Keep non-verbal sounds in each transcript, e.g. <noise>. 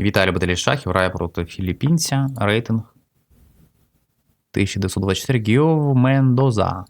Віталій Баталій Шахів проти філіппінця. Рейтинг 1924 Гіов Мендоза.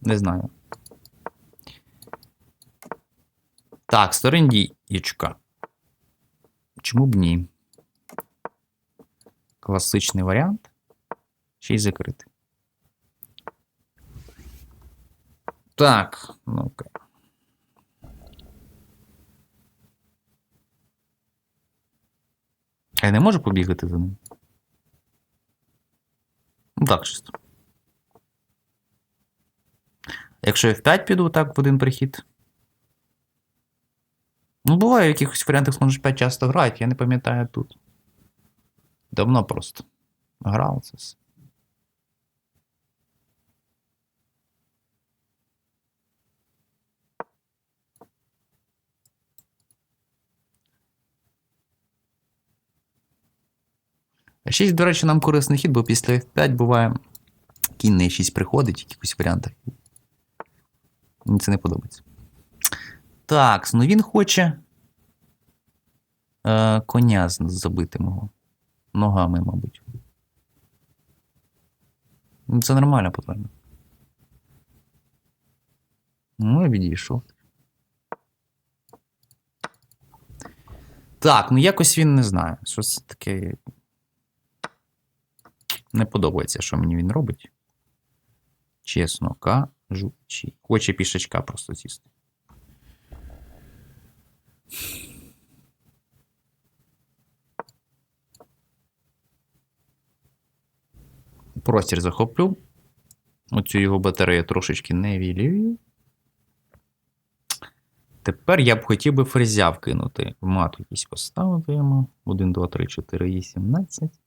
Не знаю. Так, сторіндієчка. Чому б ні? Класичний варіант. Ще й закритий. Так, ну А я не можу побігати за ним. Ну так, чисто. Якщо я в 5 піду, так в один прихід. Ну, буває, в якихось варіантах можеш 5 часто грають, я не пам'ятаю тут. Давно просто. Грав це все. 6, до речі, нам корисний хід, бо після F5 буває кінь на 6 приходить в якихось варіантах. Мені це не подобається. Так, ну він хоче е, коня забити мого. Ногами, мабуть. Ну, Це нормально, по-твоєму. Ну, я відійшов. Так, ну якось він не знаю. Щось таке. Не подобається, що мені він робить. Чесно кажучи. Хоче пішечка просто сісти. Простір захоплю. Оцю його батарею трошечки не вілюю. Тепер я б хотів би фрезя вкинути. В мат якийсь поставити йому. 1, 2, 3, 4, 18.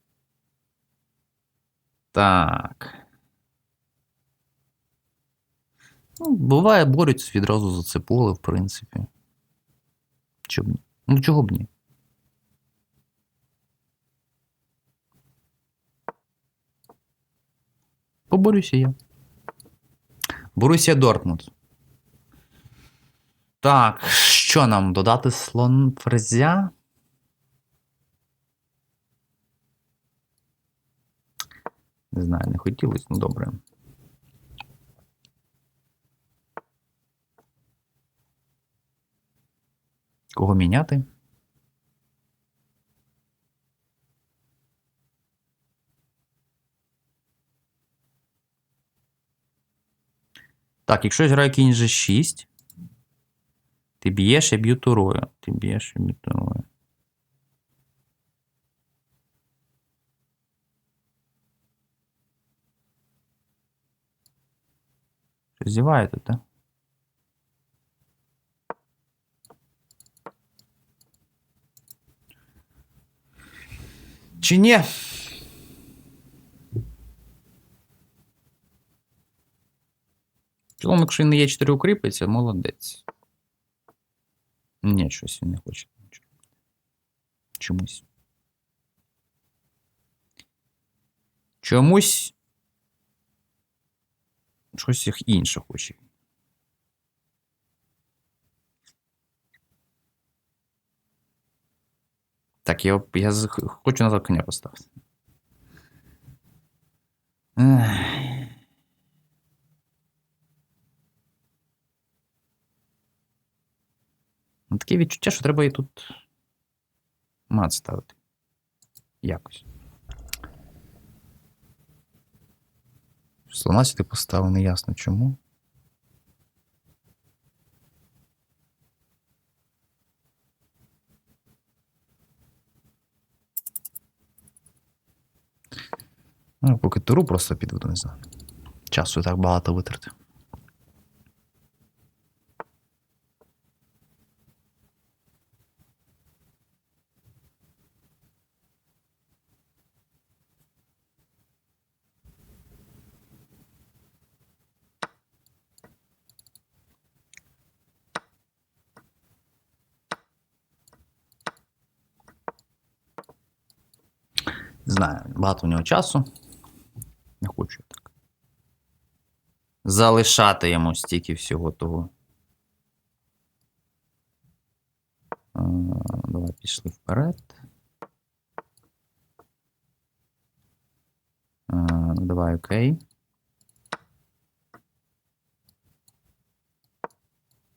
Так. Ну, буває, борються відразу за це поле, в принципі. Чого б ні? Ну, чого б ні? Поборюся я. Борусія Дортмунд. Так, що нам додати слон фрезя? Не знаю, не хотілося, ну добре. Кого міняти? Так, якщо я граю кінь G6, ти б'єш, я б'ю турою. Ти б'єш, я б'ю турою. Що зіваєте, так? Чи ні? В цілому, якщо він не є 4 укріпиться, молодець. Ні, щось він не хоче. нічого. Чомусь. Чомусь. Щось інше хоче. Так, я, я хочу назад коня поставити. Ну, Таке відчуття, що треба і тут мат ставити. Якось. Слона сюди поставив, не ясно чому. Ну, поки туру просто підведу, не знаю. Часу так багато витратив. знаю, багато в нього часу. Не хочу так. Залишати йому стільки всього того. Е, давай пішли вперед. Е, давай окей.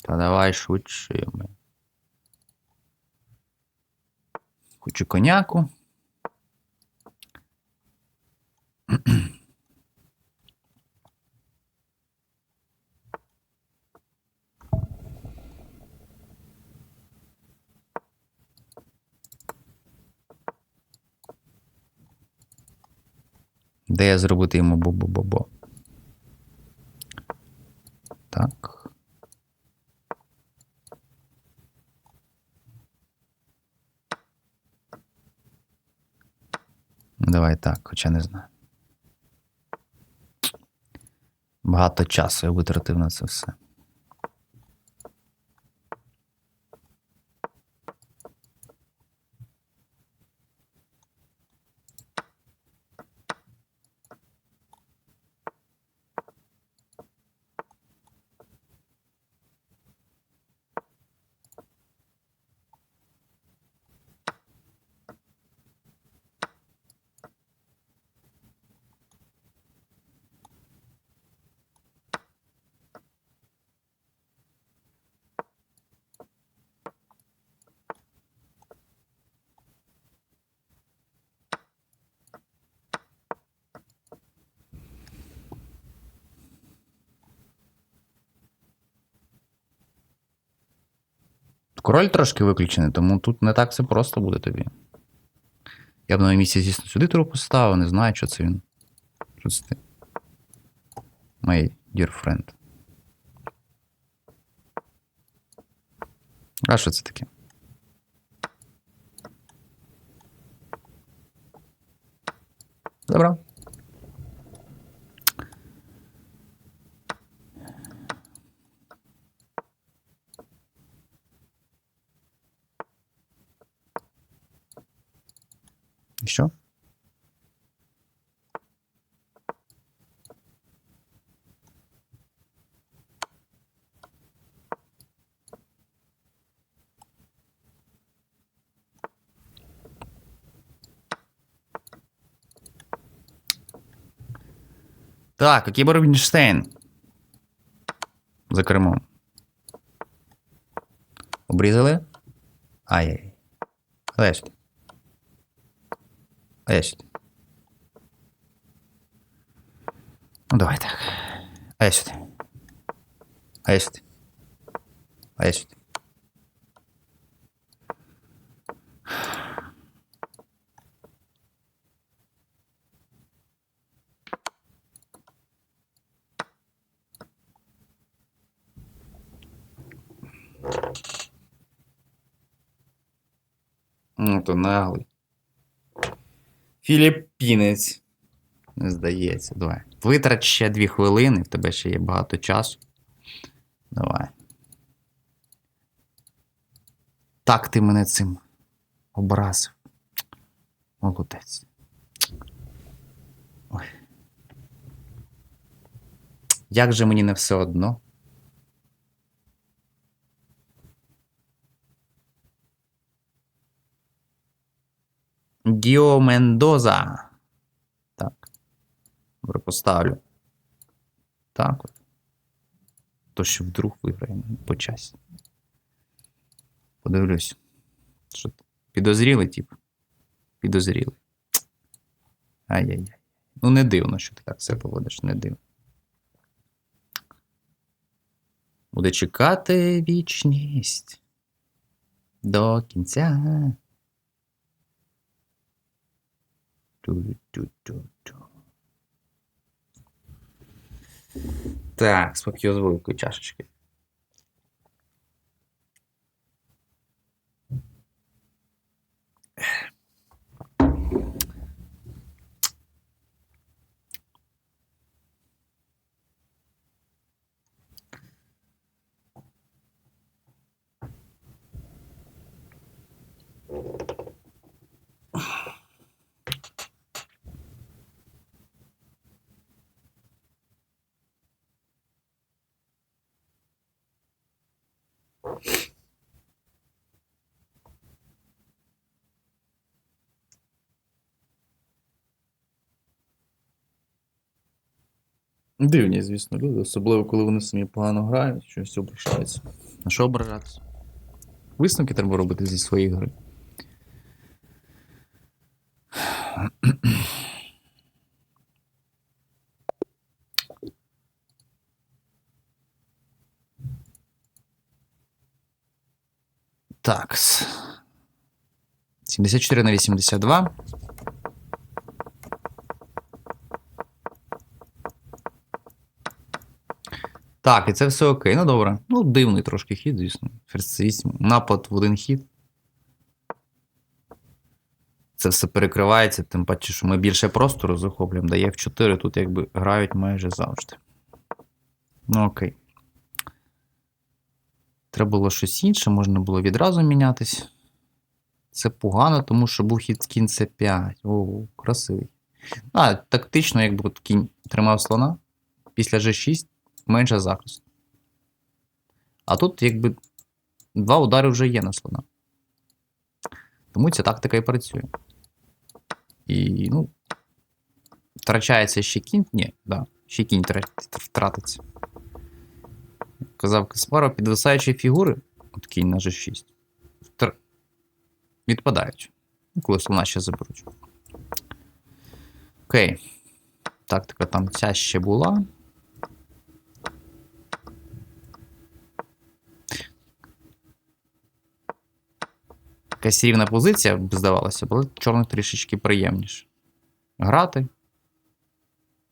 Та давай швидше. Хочу коняку. Де я зробити йому бо-бо-бо-бо? Так. Давай так, хоча не знаю. Багато часу я витратив на це все. Король трошки виключений, тому тут не так все просто буде тобі. Я б на місці, звісно, сюди туру поставив, не знаю, що це він. Що це ти? My dear friend. А що це таке? Забрав. Так, який був Рубінштейн? За кермом. Обрізали? Ай-яй. Лежить. А сюди. Ну, давай так. А я сюди. А. А. Ну, то наглий. Філіппінець. Не здається, давай. Витрать ще дві хвилини, в тебе ще є багато часу. Давай. Так ти мене цим образив. Молодець. Ой. Як же мені не все одно? Діо Мендоза. Так. Добре, поставлю. Так от. То, що вдруг виграємо по часі. Подивлюсь. Що? Підозрілий, тип. Підозрілий. Ай-яй-яй. Ну, не дивно, що ти так все поводиш, не дивно. Буде чекати вічність до кінця. Так, спокійно з великої чашечки. Дивні, звісно, люди, особливо коли вони самі погано грають, щось ображаються. На що ображатися? Висновки треба робити зі своєї гри. Такс. 74 на 82. Так, і це все окей. Ну добре. Ну, дивний трошки хід, звісно. 8. Напад в один хід. Це все перекривається, тим паче, що ми більше простору захоплюємо. Дає в 4 тут якби грають майже завжди. Ну окей. Треба було щось інше, можна було відразу мінятись. Це погано, тому що був хід кінь c 5 О, красивий. А, тактично, якби от кінь тримав слона. Після G6 менше захисту. А тут, якби, два удари вже є на слона. Тому ця тактика і працює. І, ну, втрачається ще кінь. Ні, да, ще кінь втратиться. Казав Каспаров, підвисаючі фігури, от кінь на G6, втр... відпадають. Ну, Коли слона ще заберуть. Окей. Тактика там ця ще була. Якась рівна позиція, б здавалося, але чорних трішечки приємніше. Грати.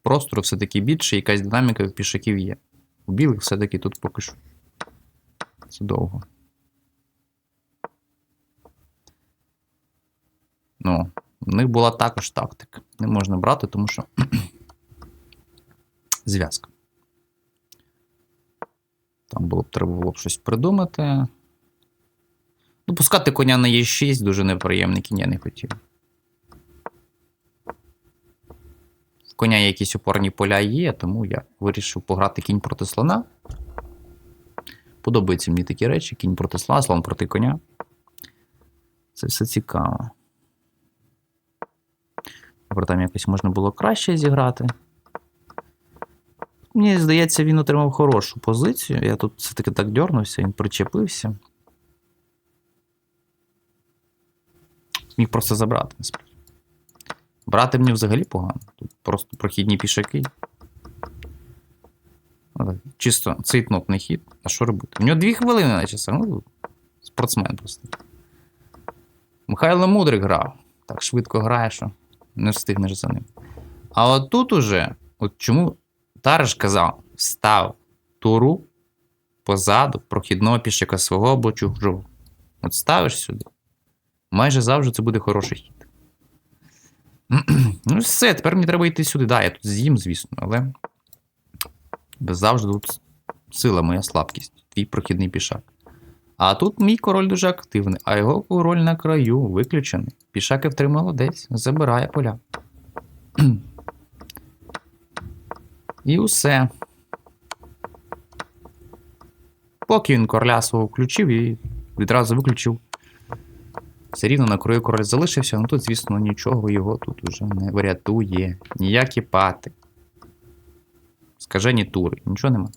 Простору все-таки більше, якась динаміка в пішаків є. У білих все-таки тут поки що. Це довго. Ну, в них була також тактика. Не можна брати, тому що <clears throat> зв'язка. Там було б треба було б щось придумати. Ну, пускати коня на Е6 дуже неприємний кінь я не хотів. Коня якісь опорні поля є, тому я вирішив пограти кінь проти слона. Подобаються мені такі речі: кінь проти слона, слон проти коня. Це все цікаво. Добре, там якось можна було краще зіграти. Мені здається, він отримав хорошу позицію. Я тут все-таки так дьорнувся, він причепився. Міг просто забрати, насправді. Брати мені взагалі погано. Тут просто прохідні пішаки. Чисто цейтнотний хід. А що робити? У нього дві хвилини на часах. Ну, спортсмен просто. Михайло Мудрик грав. Так швидко грає, що не встигнеш за ним. А от тут уже, от чому Тариш казав, став туру позаду прохідного пішака свого або чужого. От ставиш сюди. Майже завжди це буде хороший хід. Ну, все, тепер мені треба йти сюди. Да, я тут з'їм, звісно, але. Завжди тут сила моя слабкість, твій прохідний пішак. А тут мій король дуже активний, а його король на краю виключений. Пішак F3 молодець, забирає поля. І усе. Поки він короля свого включив і відразу виключив. Все рівно на краю король залишився, ну тут, звісно, нічого його тут уже не врятує. Ніякі пати. Скажені тури, нічого нема.